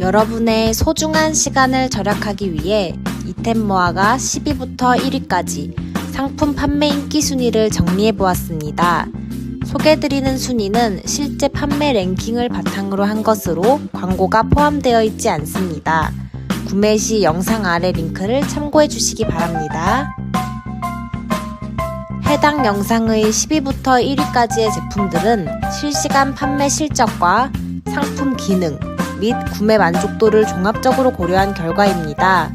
여러분의 소중한 시간을 절약하기 위해 이템모아가 10위부터 1위까지 상품 판매 인기 순위를 정리해 보았습니다. 소개드리는 순위는 실제 판매 랭킹을 바탕으로 한 것으로 광고가 포함되어 있지 않습니다. 구매 시 영상 아래 링크를 참고해 주시기 바랍니다. 해당 영상의 10위부터 1위까지의 제품들은 실시간 판매 실적과 상품 기능 및 구매 만족도를 종합적으로 고려한 결과입니다.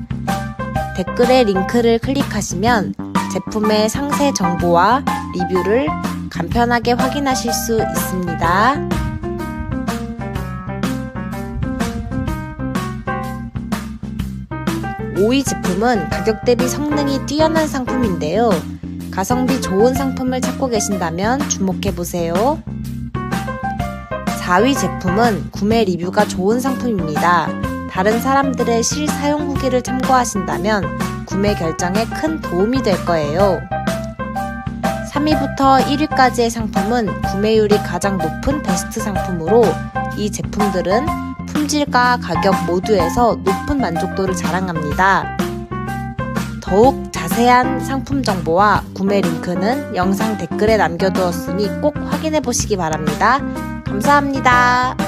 댓글의 링크를 클릭하시면 제품의 상세 정보와 리뷰를 간편하게 확인하실 수 있습니다. 5위 제품은 가격 대비 성능이 뛰어난 상품인데요. 가성비 좋은 상품을 찾고 계신다면 주목해보세요. 4위 제품은 구매 리뷰가 좋은 상품입니다. 다른 사람들의 실사용 후기를 참고하신다면 구매 결정에 큰 도움이 될 거예요. 3위부터 1위까지의 상품은 구매율이 가장 높은 베스트 상품으로 이 제품들은 품질과 가격 모두에서 높은 만족도를 자랑합니다. 더욱 자세한 상품 정보와 구매 링크는 영상 댓글에 남겨두었으니 꼭 확인해 보시기 바랍니다. 감사합니다.